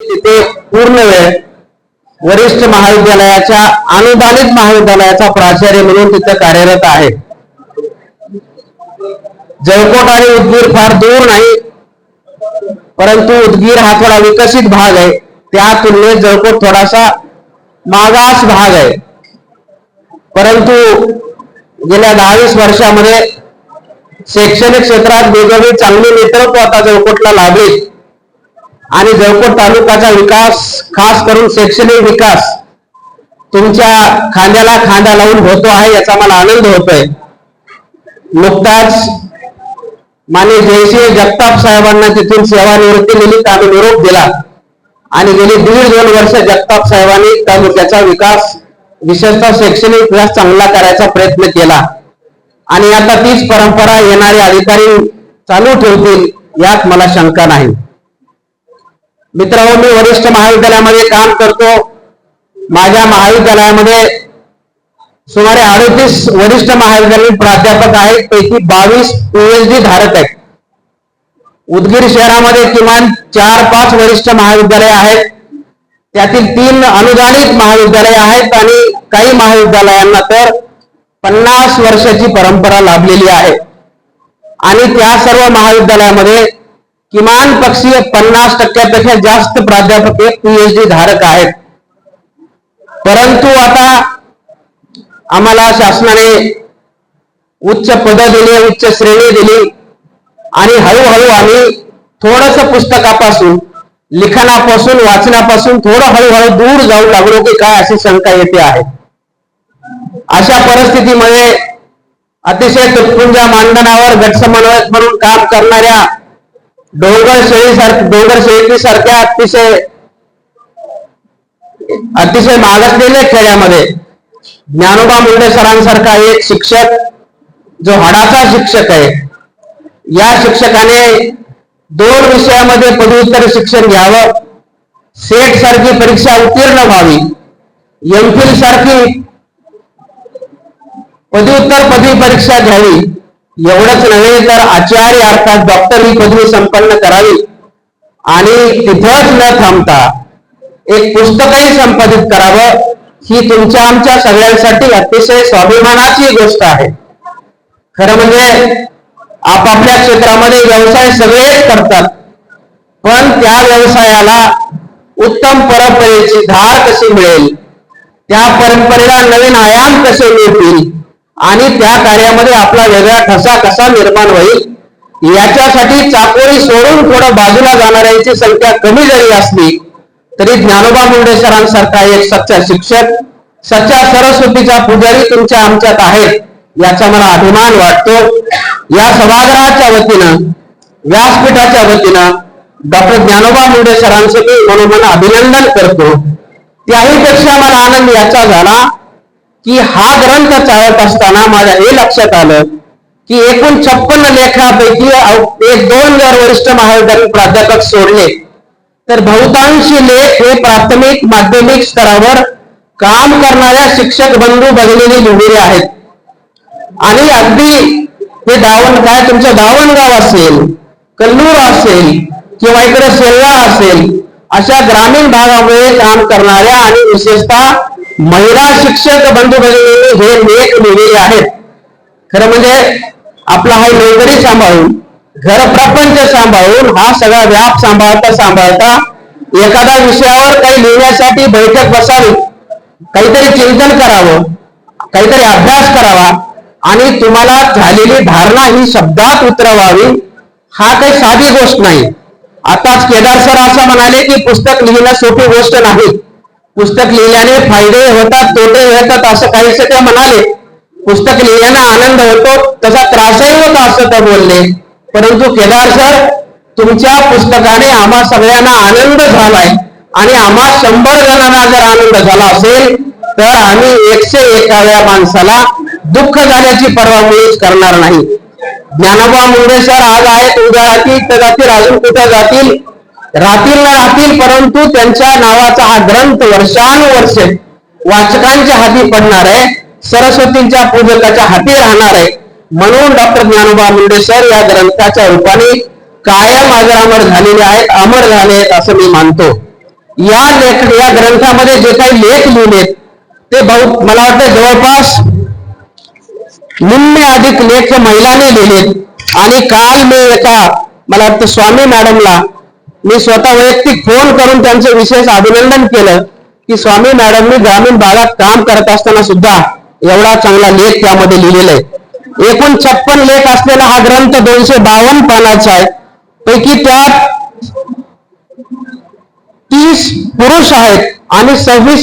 तिथे पूर्ण वेळ वरिष्ठ महाविद्यालयाच्या अनुदानित महाविद्यालयाचा प्राचार्य म्हणून तिथे कार्यरत आहे. जळकोट आणि उदगीर फार दूर नाही परंतु उदगीर हा थोडा विकसित भाग आहे. त्या तुलनेत जळकोट थोडासा मागास भाग आहे. परंतु गेल्या दहावीस वर्षामध्ये शैक्षणिक क्षेत्रात वेगवेगळी चांगली नेतृत्व आता जळकोटला लाभले. आणि जळकोट तालुक्याचा विकास खास करून शैक्षणिक विकास तुमच्या खांद्याला खांदा लावून होतो आहे याचा मला आनंद होतोय. नुकताच माने जयसिंह जगताप साहेबांना तिथून सेवानिवृत्ती निमित्त आम्ही निरोप दिला. आणि गेली दीड दोन वर्ष जगताप साहेबांनी तालुक्याचा विकास विशेषतः शैक्षणिक विकास चांगला करायचा प्रयत्न केला. आणि आता तीच परंपरा येणारे अधिकारी चालू ठेवतील यात मला शंका नाही. मित्रांनो मी वरिष्ठ महाविद्यालयामध्ये काम करतो. माझ्या महाविद्यालयामध्ये सुमारे अडतीस वरिष्ठ महाविद्यालयीन प्राध्यापक आहेत. पैकी बावीस पीएचडी धारक आहेत. उदगीर शहरामध्ये किमान चार पाच वरिष्ठ महाविद्यालय आहेत. त्यातील तीन अनुदानित महाविद्यालय आहेत आणि काही महाविद्यालयांना तर पन्नास वर्षाची परंपरा लाभलेली आहे. आणि त्या सर्व महाविद्यालयामध्ये किमान पक्षीय पन्नास टक्क्यापेक्षा जास्त प्राध्यापक हे पीएचडी धारक आहेत. परंतु आता आम्हाला शासनाने उच्च पद दिली उच्च श्रेणी दिली आणि हळूहळू आम्ही थोडस पुस्तकापासून लिखाणापासून वाचनापासून थोडं हळूहळू दूर जाऊ लागलो की काय अशी शंका येते आहे. अशा परिस्थितीमध्ये अतिशय तुटपुंजा मांडणावर गट समन्वयक म्हणून काम करणाऱ्या डोंगर शेळी सारख्या डोंगर शेळी सारख्या अतिशय अतिशय मागासलेल्या खेड्यामध्ये. ज्ञानोबा मुंडे सरांसारखा एक शिक्षक जो हाडाचा शिक्षक आहे. या शिक्षकाने दोन विषयामध्ये पदव्युत्तर शिक्षण घ्यावं सेट सारखी परीक्षा उत्तीर्ण व्हावी एम फिल सारखी पदव्युत्तर पदवी परीक्षा घ्यावी एवढंच नव्हे तर आचार्य अर्थात डॉक्टर ही पदवी संपन्न करावी. आणि तिथंच न थांबता एक पुस्तकही संपादित करावं ही तुमच्या आमच्या सगळ्यांसाठी अतिशय स्वाभिमानाची गोष्ट आहे. खरं म्हणजे आपापल्या क्षेत्रामध्ये व्यवसाय सगळेच करतात पण त्या व्यवसायाला उत्तम परंपरेची धार कशी मिळेल? त्या परंपरेला नवीन आयाम कसे मिळतील? आणि त्या कार्यामध्ये आपला वेगळा ठसा कसा निर्माण होईल याच्यासाठी चाकोरी सोडून थोडं बाजूला जाणाऱ्यांची संख्या कमी जरी असली तरी ज्ञानोबा मुंडे सरांसारखा एक सच्चा शिक्षक सच्चा सरस्वतीचा पुजारी तुमच्या आमच्यात आहेत याचा मला अभिमान वाटतो. या सभागृहाच्या वतीनं व्यासपीठाच्या वतीनं डॉक्टर ज्ञानोबा मुंडे सरांचं मी मनोमन अभिनंदन करतो. त्याही पेक्षा मला आनंद याचा झाला. की हा ग्रंथ चालत असताना माझ्या हे लक्षात आलं की एकूण छप्पन्न लेखापैकी एक दोन जर वरिष्ठ महाविद्यालयीन प्राध्यापक सोडले तर बहुतांशी लेख हे प्राथमिक माध्यमिक स्तरावर काम करणाऱ्या शिक्षक बंधू भगिनी लिहिलेले आहेत. आणि अगदी हे दावण काय तुमचं दावणगाव असेल कल्लूर असेल किंवा इकडे सेल्ला असेल अशा ग्रामीण भागामध्ये काम करणाऱ्या आणि विशेषतः महिला शिक्षक बंधू भगिनी हे लेख लिहिलेले आहेत. खरं म्हणजे आपला हा नोकरी सांभाळून घर प्रपंच सांभाळून हा सगळा व्याप सांभाळता सांभाळता एखाद्या विषयावर काही लिहिण्यासाठी बैठक बसावी काहीतरी चिंतन करावं काहीतरी अभ्यास करावा आणि तुम्हाला झालेली धारणा ही शब्दात उतरवावी हा काही साधी गोष्ट नाही. आताच केदार सर असं म्हणाले की पुस्तक लिहिणं सोपी गोष्ट नाही. पुस्तक लिहिल्याने फायदे होतात तोटे होतात असं काही ते म्हणाले. पुस्तक लिहिल्याने आनंद होतो तसा त्रासही होता असं ते बोलले. परंतु केदार सर तुमच्या पुस्तकाने आम्हा सगळ्यांना आनंद झालाय. आणि आम्हा शंभर जणांना जर आनंद झाला असेल तर आम्ही एकशे एकाव्या माणसाला दुःख झाल्याची पर्वा मुळीच करणार नाही. ज्ञानोबा मुंडे सर आज आहेत उद्या जातील तर जातील अजून कुठे जातील राहतील ना राहतील परंतु त्यांच्या नावाचा हा ग्रंथ वर्षानुवर्षे वाचकांच्या हाती पडणार आहे. सरस्वतींच्या पूजकाच्या हाती राहणार आहे. म्हणून डॉक्टर ज्ञानोबा मुंडे सर या ग्रंथाच्या रूपाने कायम अजरामर झालेले आहेत अमर झाले आहेत असं मी मानतो. या लेख या ग्रंथामध्ये जे काही लेख लिहिलेत ते बहु मला वाटतं जवळपास निम्मे अधिक लेख महिलांनी लिहिलेत. आणि काल मी एका मला वाटतं स्वामी मॅडमला मी स्वतः वैयक्तिक फोन करून त्यांचं विशेष अभिनंदन केलं की स्वामी मॅडमनी ग्रामीण भागात काम करत असताना सुद्धा एवढा चांगला लेख त्यामध्ये लिहिलेला आहे. एकूण छप्पन लेख असलेला हा ग्रंथ दोनशे बावन्न पानाचा आहे. पैकी त्यात तीस पुरुष आहेत आणि सव्वीस